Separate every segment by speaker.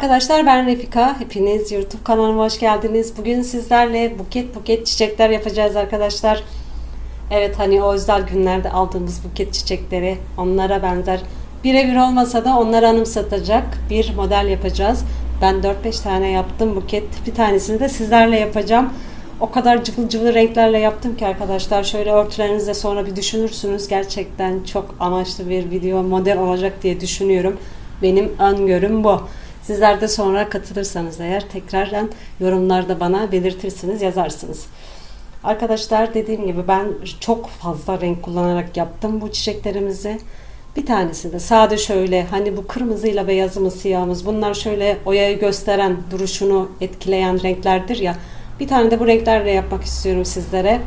Speaker 1: arkadaşlar ben Refika. Hepiniz YouTube kanalıma hoş geldiniz. Bugün sizlerle buket buket çiçekler yapacağız arkadaşlar. Evet hani o özel günlerde aldığımız buket çiçekleri onlara benzer birebir olmasa da onları anımsatacak bir model yapacağız. Ben 4-5 tane yaptım buket. Bir tanesini de sizlerle yapacağım. O kadar cıvıl cıvıl renklerle yaptım ki arkadaşlar şöyle örtülerinizde sonra bir düşünürsünüz. Gerçekten çok amaçlı bir video model olacak diye düşünüyorum. Benim öngörüm bu. Sizler de sonra katılırsanız eğer tekrardan yorumlarda bana belirtirsiniz, yazarsınız. Arkadaşlar dediğim gibi ben çok fazla renk kullanarak yaptım bu çiçeklerimizi. Bir tanesi de sade şöyle hani bu kırmızıyla beyazımız siyahımız bunlar şöyle oyayı gösteren duruşunu etkileyen renklerdir ya. Bir tane de bu renklerle yapmak istiyorum sizlere.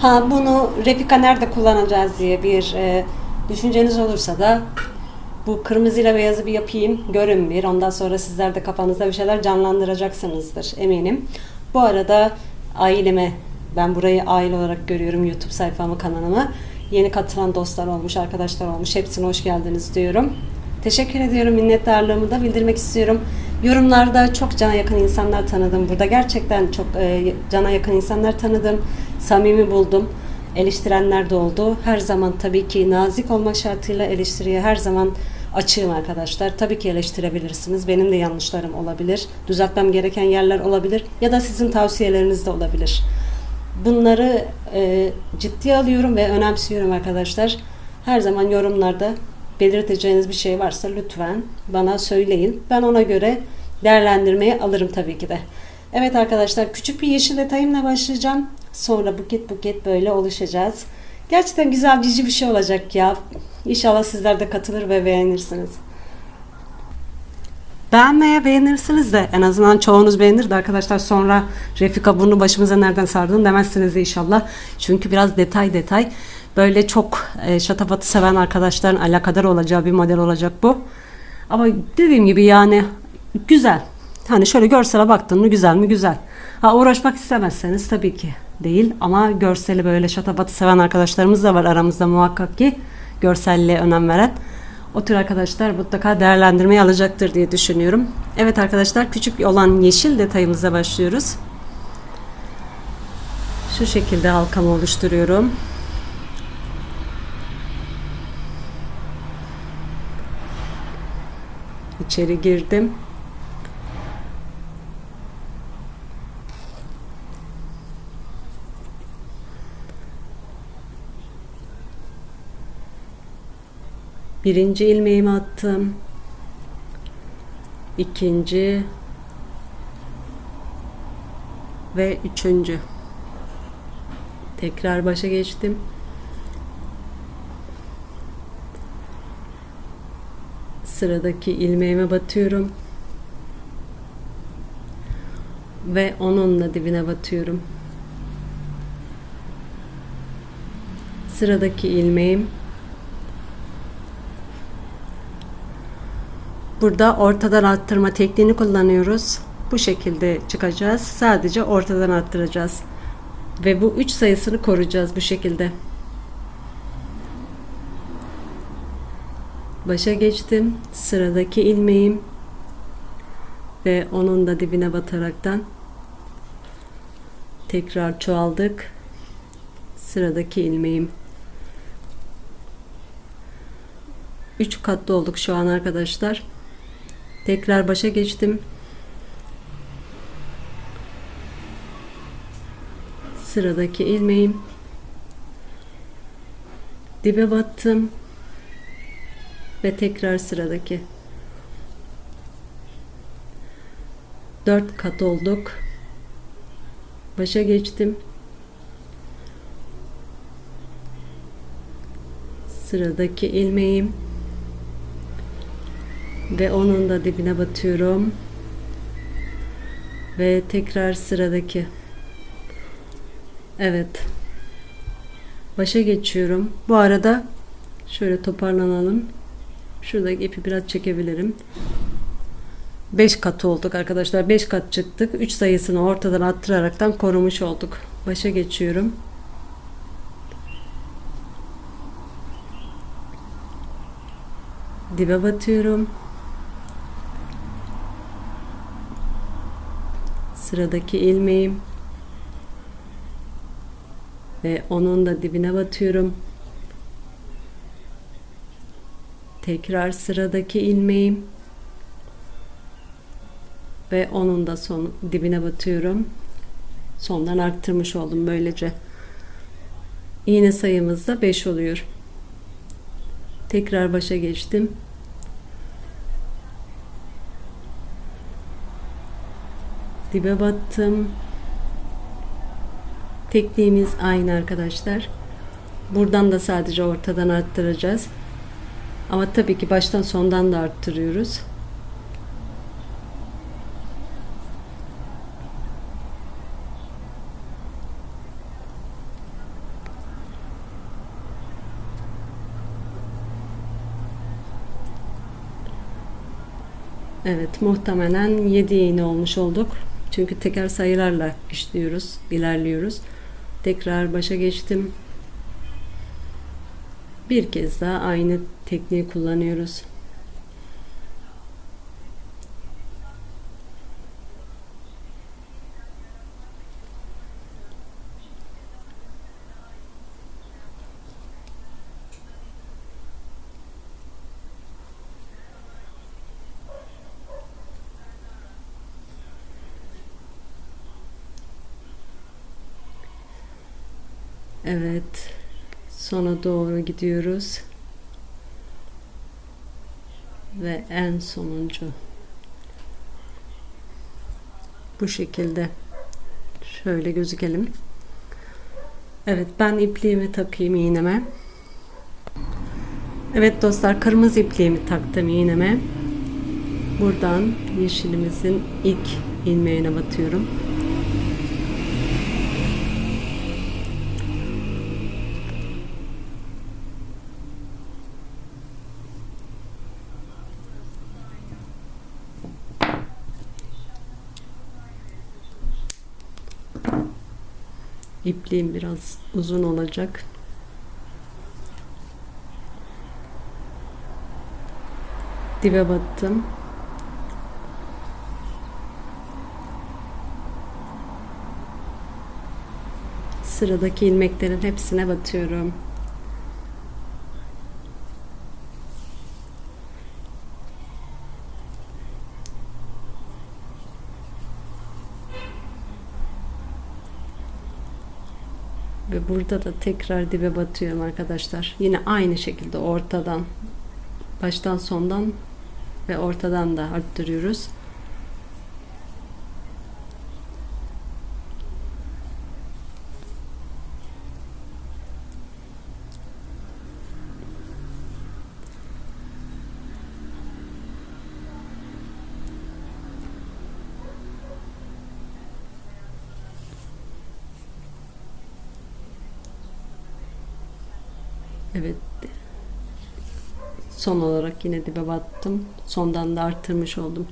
Speaker 1: Ha bunu Refika nerede kullanacağız diye bir e, düşünceniz olursa da bu kırmızıyla beyazı bir yapayım, görün bir. Ondan sonra sizler de kafanızda bir şeyler canlandıracaksınızdır eminim. Bu arada aileme, ben burayı aile olarak görüyorum YouTube sayfamı, kanalımı. Yeni katılan dostlar olmuş, arkadaşlar olmuş. Hepsine hoş geldiniz diyorum. Teşekkür ediyorum. Minnettarlığımı da bildirmek istiyorum. Yorumlarda çok cana yakın insanlar tanıdım. Burada gerçekten çok e, cana yakın insanlar tanıdım. Samimi buldum. Eleştirenler de oldu. Her zaman tabii ki nazik olmak şartıyla eleştiriye her zaman açığım arkadaşlar. Tabii ki eleştirebilirsiniz. Benim de yanlışlarım olabilir. Düzeltmem gereken yerler olabilir. Ya da sizin tavsiyeleriniz de olabilir. Bunları e, ciddiye alıyorum ve önemsiyorum arkadaşlar. Her zaman yorumlarda belirteceğiniz bir şey varsa lütfen bana söyleyin. Ben ona göre değerlendirmeye alırım tabii ki de. Evet arkadaşlar küçük bir yeşil detayımla başlayacağım. Sonra buket buket böyle oluşacağız. Gerçekten güzel cici bir şey olacak ya. İnşallah sizler de katılır ve beğenirsiniz. Beğenmeye beğenirsiniz de en azından çoğunuz beğenir de arkadaşlar sonra Refika bunu başımıza nereden sardın demezsiniz de inşallah. Çünkü biraz detay detay böyle çok e, şatafatı seven arkadaşların alakadar olacağı bir model olacak bu. Ama dediğim gibi yani güzel. Hani şöyle görsele baktın mı güzel mi güzel. Ha uğraşmak istemezseniz tabii ki değil ama görseli böyle şatafatı seven arkadaşlarımız da var aramızda muhakkak ki görselliğe önem veren. O tür arkadaşlar mutlaka değerlendirmeyi alacaktır diye düşünüyorum. Evet arkadaşlar küçük olan yeşil detayımıza başlıyoruz. Şu şekilde halkamı oluşturuyorum. İçeri girdim. Birinci ilmeğimi attım. İkinci ve üçüncü. Tekrar başa geçtim. Sıradaki ilmeğime batıyorum. Ve onunla dibine batıyorum. Sıradaki ilmeğim Burada ortadan arttırma tekniğini kullanıyoruz. Bu şekilde çıkacağız. Sadece ortadan arttıracağız. Ve bu 3 sayısını koruyacağız bu şekilde. Başa geçtim. Sıradaki ilmeğim ve onun da dibine bataraktan tekrar çoğaldık. Sıradaki ilmeğim 3 katlı olduk şu an arkadaşlar. Tekrar başa geçtim. Sıradaki ilmeğim. Dibe battım. Ve tekrar sıradaki. Dört kat olduk. Başa geçtim. Sıradaki ilmeğim ve onun da dibine batıyorum. Ve tekrar sıradaki. Evet. Başa geçiyorum. Bu arada şöyle toparlanalım. Şuradaki ipi biraz çekebilirim. 5 kat olduk arkadaşlar. 5 kat çıktık. 3 sayısını ortadan attıraraktan korumuş olduk. Başa geçiyorum. Dibe batıyorum sıradaki ilmeğim ve onun da dibine batıyorum. Tekrar sıradaki ilmeğim ve onun da son dibine batıyorum. Sondan arttırmış oldum böylece. İğne sayımız da 5 oluyor. Tekrar başa geçtim. Dibe battım. Tekniğimiz aynı arkadaşlar. Buradan da sadece ortadan arttıracağız. Ama tabii ki baştan sondan da arttırıyoruz. Evet muhtemelen 7 iğne olmuş olduk. Çünkü teker sayılarla işliyoruz, ilerliyoruz. Tekrar başa geçtim. Bir kez daha aynı tekniği kullanıyoruz. Evet. Sona doğru gidiyoruz. Ve en sonuncu. Bu şekilde. Şöyle gözükelim. Evet ben ipliğimi takayım iğneme. Evet dostlar kırmızı ipliğimi taktım iğneme. Buradan yeşilimizin ilk ilmeğine batıyorum. İpliğim biraz uzun olacak. Dibe battım. Sıradaki ilmeklerin hepsine batıyorum. Burada da tekrar dibe batıyorum arkadaşlar. Yine aynı şekilde ortadan baştan sondan ve ortadan da arttırıyoruz. Evet. Son olarak yine dibe battım. Sondan da arttırmış oldum.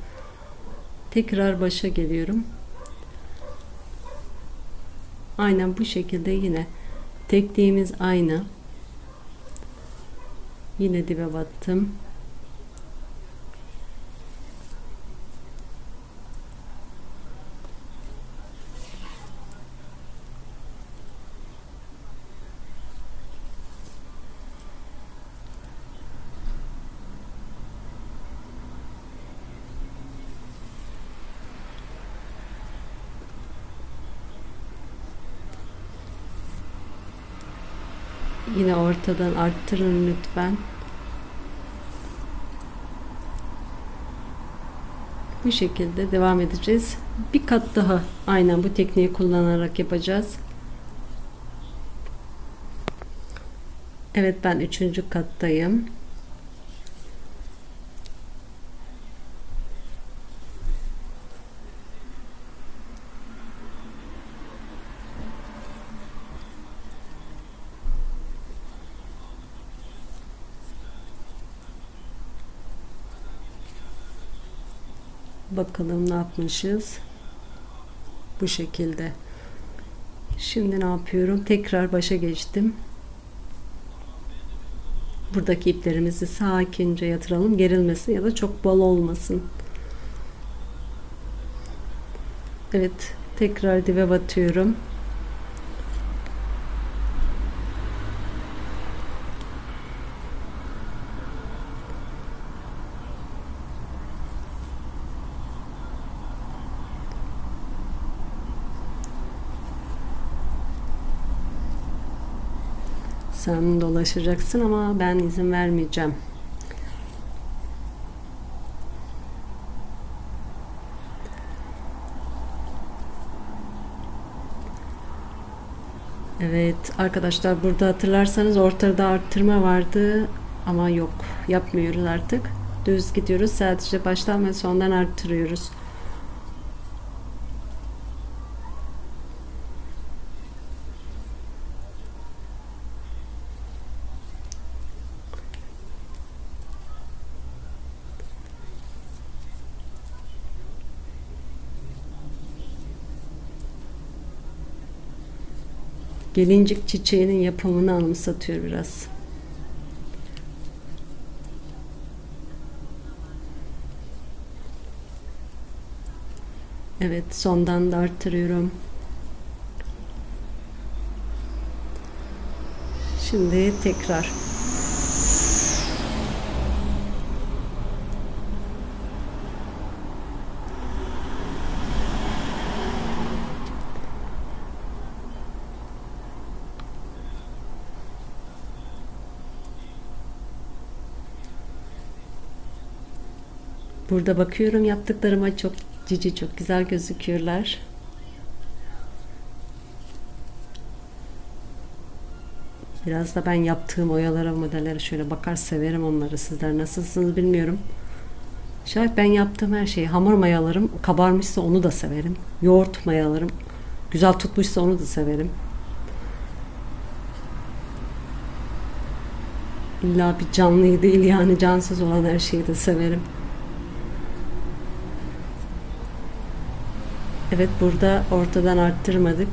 Speaker 1: Tekrar başa geliyorum. Aynen bu şekilde yine tekniğimiz aynı. Yine dibe battım. Yine ortadan arttırın lütfen. Bu şekilde devam edeceğiz. Bir kat daha aynen bu tekniği kullanarak yapacağız. Evet ben üçüncü kattayım. Bakalım ne yapmışız. Bu şekilde. Şimdi ne yapıyorum? Tekrar başa geçtim. Buradaki iplerimizi sakince yatıralım. Gerilmesin ya da çok bol olmasın. Evet, tekrar dibe batıyorum. Sen dolaşacaksın ama ben izin vermeyeceğim. Evet arkadaşlar burada hatırlarsanız ortada arttırma vardı ama yok yapmıyoruz artık. Düz gidiyoruz sadece baştan ve sondan arttırıyoruz. Gelincik çiçeğinin yapımını anımsatıyor biraz. Evet, sondan da arttırıyorum. Şimdi tekrar. Burada bakıyorum yaptıklarıma çok cici çok güzel gözüküyorlar. Biraz da ben yaptığım oyalara modellere şöyle bakar severim onları. Sizler nasılsınız bilmiyorum. Şayet ben yaptığım her şeyi hamur mayalarım kabarmışsa onu da severim. Yoğurt mayalarım güzel tutmuşsa onu da severim. İlla bir canlıyı değil yani cansız olan her şeyi de severim. Evet burada ortadan arttırmadık.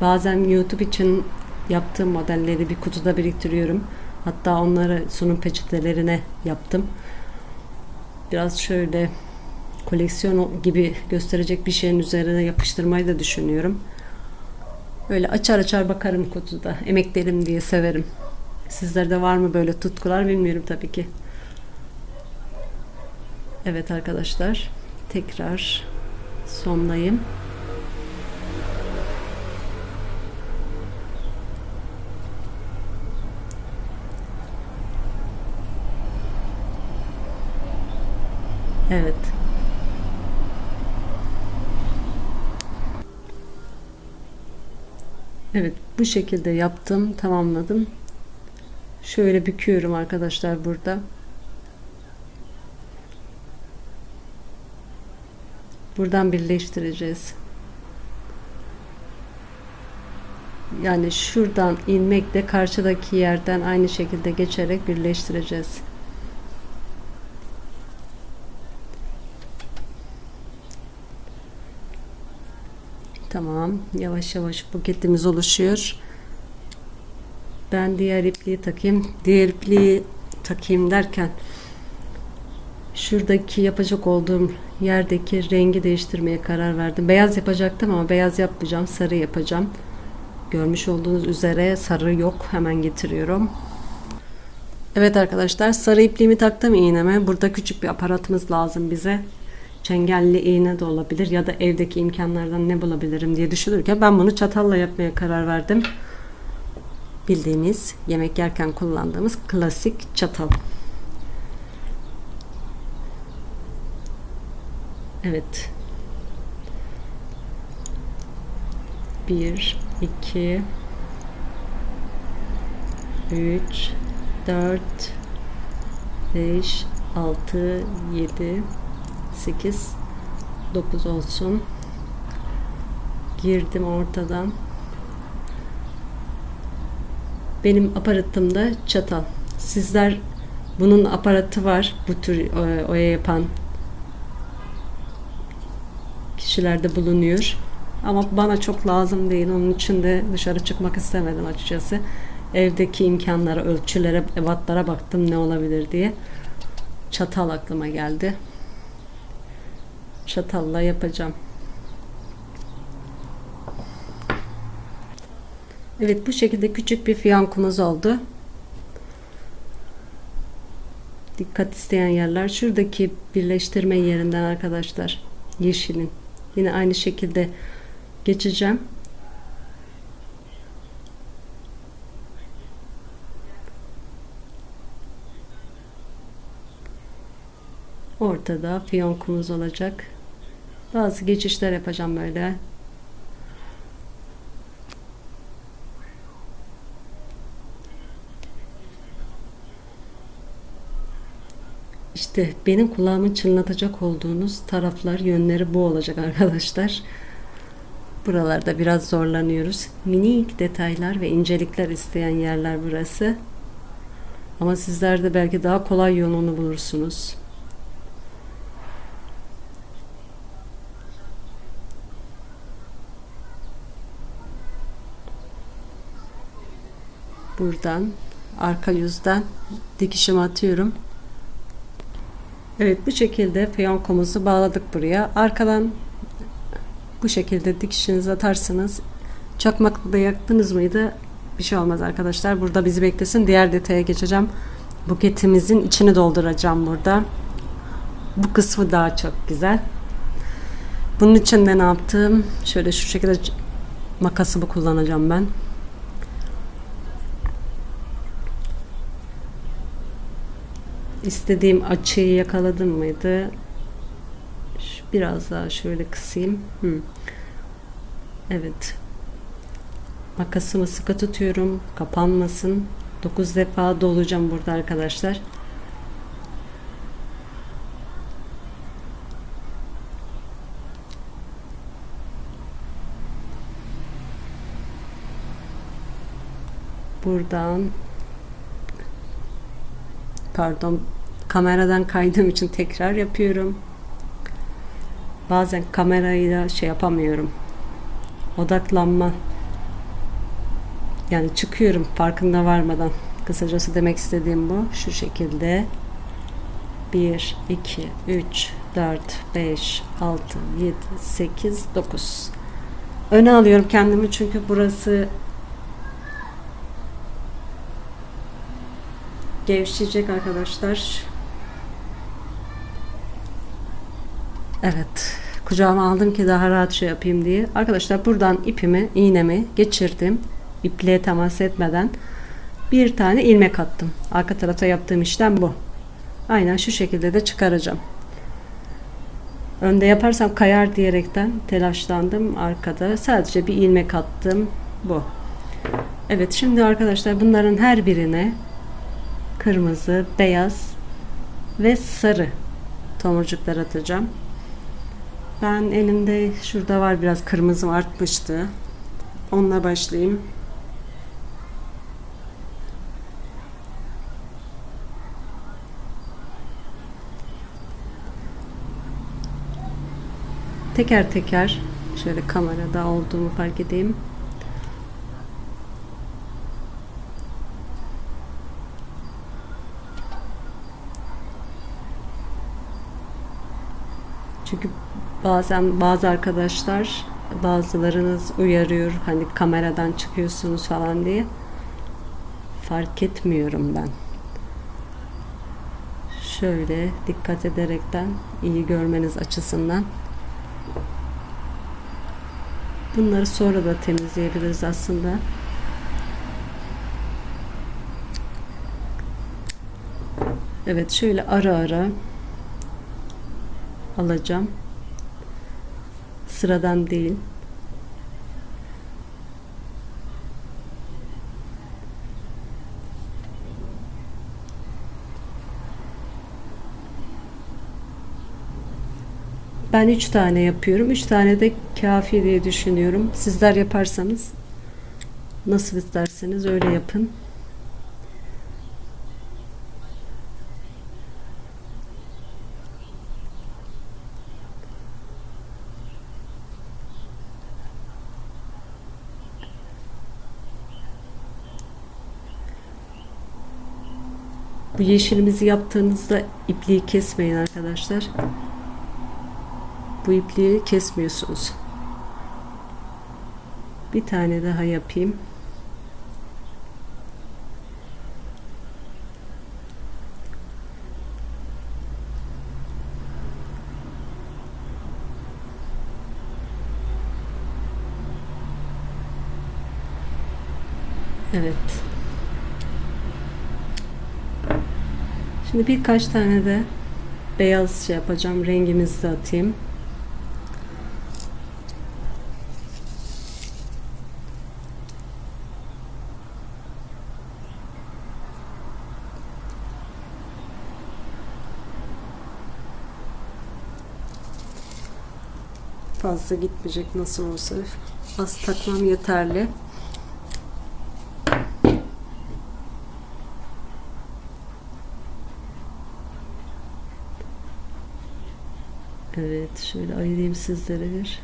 Speaker 1: Bazen YouTube için yaptığım modelleri bir kutuda biriktiriyorum. Hatta onları sunum peçetelerine yaptım. Biraz şöyle koleksiyon gibi gösterecek bir şeyin üzerine yapıştırmayı da düşünüyorum. Böyle açar açar bakarım kutuda. Emeklerim diye severim. Sizlerde var mı böyle tutkular bilmiyorum tabii ki. Evet arkadaşlar tekrar sondayım. Evet. Evet bu şekilde yaptım tamamladım. Şöyle büküyorum arkadaşlar burada. Buradan birleştireceğiz. Yani şuradan inmekle karşıdaki yerden aynı şekilde geçerek birleştireceğiz. Tamam. Yavaş yavaş buketimiz oluşuyor. Ben diğer ipliği takayım. Diğer ipliği takayım derken şuradaki yapacak olduğum yerdeki rengi değiştirmeye karar verdim. Beyaz yapacaktım ama beyaz yapmayacağım. Sarı yapacağım. Görmüş olduğunuz üzere sarı yok. Hemen getiriyorum. Evet arkadaşlar sarı ipliğimi taktım iğneme. Burada küçük bir aparatımız lazım bize. Çengelli iğne de olabilir ya da evdeki imkanlardan ne bulabilirim diye düşünürken ben bunu çatalla yapmaya karar verdim. Bildiğiniz yemek yerken kullandığımız klasik çatal. Evet. Bir, iki, üç, dört, beş, altı, yedi, sekiz, dokuz olsun. Girdim ortadan. Benim aparatımda çatal. Sizler bunun aparatı var. Bu tür e, oya yapan kişilerde bulunuyor. Ama bana çok lazım değil. Onun için de dışarı çıkmak istemedim açıkçası. Evdeki imkanlara, ölçülere, ebatlara baktım ne olabilir diye. Çatal aklıma geldi. çatalla yapacağım. Evet bu şekilde küçük bir fiyankumuz oldu. Dikkat isteyen yerler şuradaki birleştirme yerinden arkadaşlar. Yeşilin. Yine aynı şekilde geçeceğim. Ortada fiyonkumuz olacak. Bazı geçişler yapacağım böyle. İşte benim kulağımı çınlatacak olduğunuz taraflar, yönleri bu olacak arkadaşlar. Buralarda biraz zorlanıyoruz. Minik detaylar ve incelikler isteyen yerler burası. Ama sizler de belki daha kolay yolunu bulursunuz. Buradan arka yüzden dikişimi atıyorum. Evet bu şekilde fiyonkomuzu bağladık buraya. Arkadan bu şekilde dikişinizi atarsınız. Çakmakla da yaktınız mıydı? Bir şey olmaz arkadaşlar. Burada bizi beklesin. Diğer detaya geçeceğim. Buketimizin içini dolduracağım burada. Bu kısmı daha çok güzel. Bunun için de ne yaptım? Şöyle şu şekilde makasımı kullanacağım ben. İstediğim açıyı yakaladım mıydı? Biraz daha şöyle kısayım. Hı. Evet. Makasımı sıkı tutuyorum. Kapanmasın. 9 defa dolacağım burada arkadaşlar. Buradan pardon kameradan kaydığım için tekrar yapıyorum. Bazen kamerayla şey yapamıyorum. Odaklanma yani çıkıyorum farkında varmadan. Kısacası demek istediğim bu. Şu şekilde 1, 2, 3, 4, 5, 6, 7, 8, 9. Öne alıyorum kendimi çünkü burası gevşeyecek arkadaşlar. Evet. Kucağıma aldım ki daha rahat şey yapayım diye. Arkadaşlar buradan ipimi, iğnemi geçirdim. İpliğe temas etmeden bir tane ilmek attım. Arka tarafta yaptığım işlem bu. Aynen şu şekilde de çıkaracağım. Önde yaparsam kayar diyerekten telaşlandım. Arkada sadece bir ilmek attım. Bu. Evet şimdi arkadaşlar bunların her birine kırmızı, beyaz ve sarı tomurcuklar atacağım. Ben elimde şurada var biraz kırmızı artmıştı. Onunla başlayayım. Teker teker şöyle kamerada olduğumu fark edeyim. Çünkü bazen bazı arkadaşlar bazılarınız uyarıyor hani kameradan çıkıyorsunuz falan diye fark etmiyorum ben. Şöyle dikkat ederekten iyi görmeniz açısından bunları sonra da temizleyebiliriz aslında. Evet şöyle ara ara alacağım. Sıradan değil. Ben 3 tane yapıyorum. 3 tane de kafi diye düşünüyorum. Sizler yaparsanız nasıl isterseniz öyle yapın. Bu yeşilimizi yaptığınızda ipliği kesmeyin arkadaşlar. Bu ipliği kesmiyorsunuz. Bir tane daha yapayım. Evet. Şimdi birkaç tane de beyaz şey yapacağım. Rengimizi de atayım. Fazla gitmeyecek nasıl olsa. Az takmam yeterli. Evet, şöyle ayırayım sizlere bir.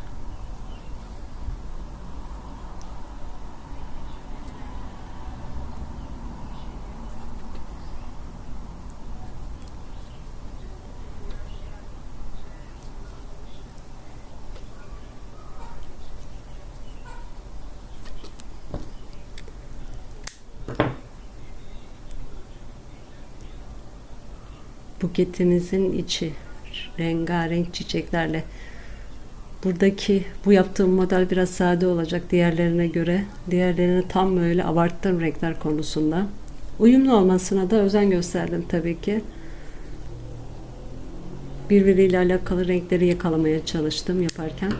Speaker 1: Buketimizin içi rengarenk çiçeklerle. Buradaki bu yaptığım model biraz sade olacak diğerlerine göre. Diğerlerini tam böyle abarttım renkler konusunda. Uyumlu olmasına da özen gösterdim tabii ki. Birbiriyle alakalı renkleri yakalamaya çalıştım yaparken.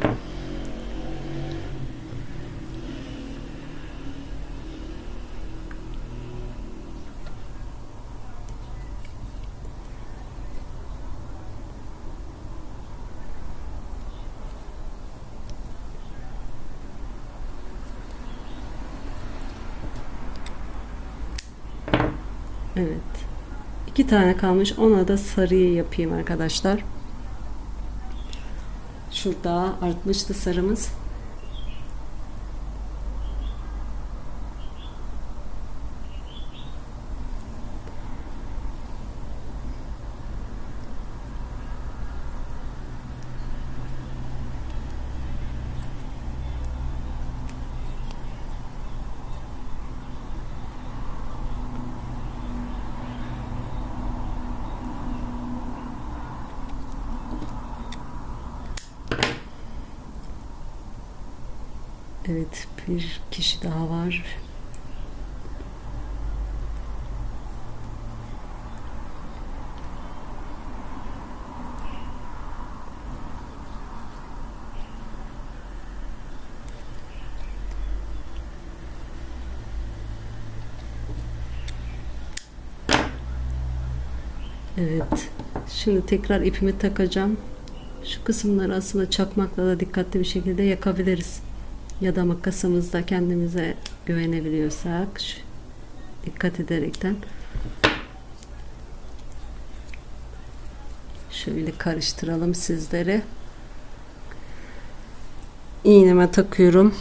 Speaker 1: Evet. İki tane kalmış. Ona da sarıyı yapayım arkadaşlar. Şurada artmıştı sarımız. Evet, bir kişi daha var. Evet. Şimdi tekrar ipimi takacağım. Şu kısımları aslında çakmakla da dikkatli bir şekilde yakabiliriz ya da makasımızda kendimize güvenebiliyorsak dikkat ederekten şöyle karıştıralım sizlere iğneme takıyorum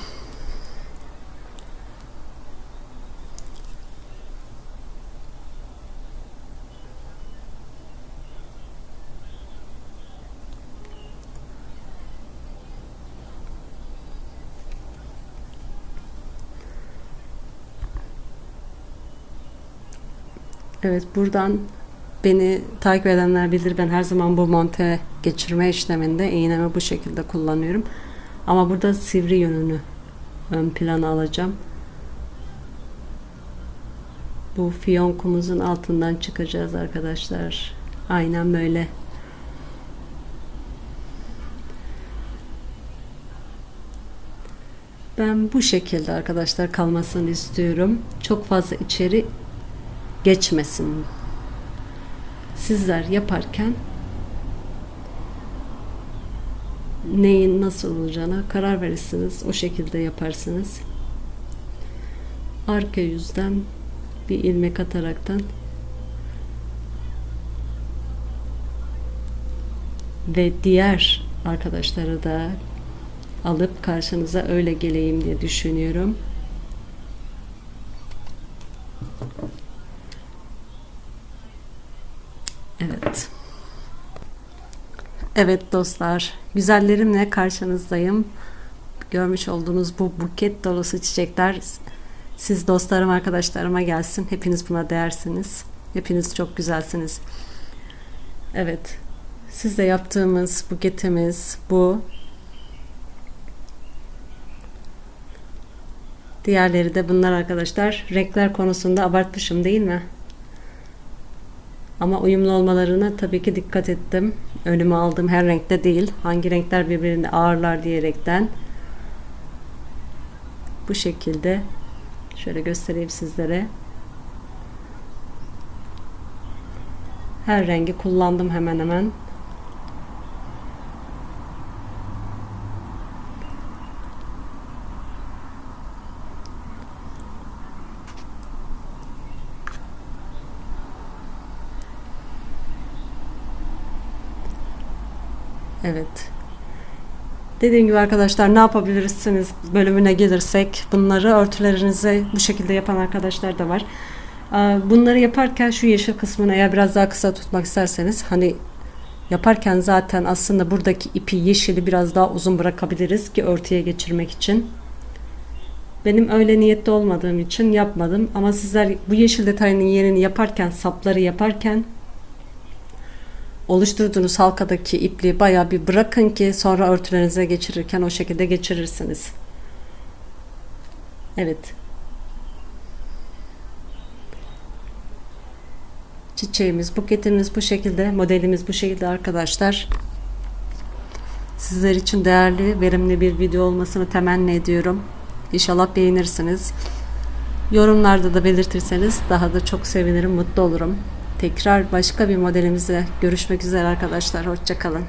Speaker 1: Evet buradan beni takip edenler bilir ben her zaman bu monte geçirme işleminde iğnemi bu şekilde kullanıyorum. Ama burada sivri yönünü ön plana alacağım. Bu fiyonkumuzun altından çıkacağız arkadaşlar. Aynen böyle. Ben bu şekilde arkadaşlar kalmasını istiyorum. Çok fazla içeri geçmesin. Sizler yaparken neyin nasıl olacağına karar verirsiniz. O şekilde yaparsınız. Arka yüzden bir ilmek ataraktan ve diğer arkadaşları da alıp karşınıza öyle geleyim diye düşünüyorum. Evet. Dostlar, güzellerimle karşınızdayım. Görmüş olduğunuz bu buket dolusu çiçekler siz dostlarım, arkadaşlarıma gelsin. Hepiniz buna değersiniz. Hepiniz çok güzelsiniz. Evet, sizle yaptığımız buketimiz bu. Diğerleri de bunlar arkadaşlar. Renkler konusunda abartmışım değil mi? Ama uyumlu olmalarına tabii ki dikkat ettim. Önüme aldığım her renkte değil. Hangi renkler birbirini ağırlar diyerekten. Bu şekilde şöyle göstereyim sizlere. Her rengi kullandım hemen hemen. Evet. Dediğim gibi arkadaşlar ne yapabilirsiniz bölümüne gelirsek bunları örtülerinize bu şekilde yapan arkadaşlar da var. Aa, Bunları yaparken şu yeşil kısmını eğer biraz daha kısa tutmak isterseniz hani yaparken zaten aslında buradaki ipi yeşili biraz daha uzun bırakabiliriz ki örtüye geçirmek için. Benim öyle niyetli olmadığım için yapmadım ama sizler bu yeşil detayının yerini yaparken sapları yaparken oluşturduğunuz halkadaki ipliği bayağı bir bırakın ki sonra örtülerinize geçirirken o şekilde geçirirsiniz. Evet. Çiçeğimiz, buketimiz bu şekilde, modelimiz bu şekilde arkadaşlar. Sizler için değerli, verimli bir video olmasını temenni ediyorum. İnşallah beğenirsiniz. Yorumlarda da belirtirseniz daha da çok sevinirim, mutlu olurum. Tekrar başka bir modelimize görüşmek üzere arkadaşlar. Hoşçakalın.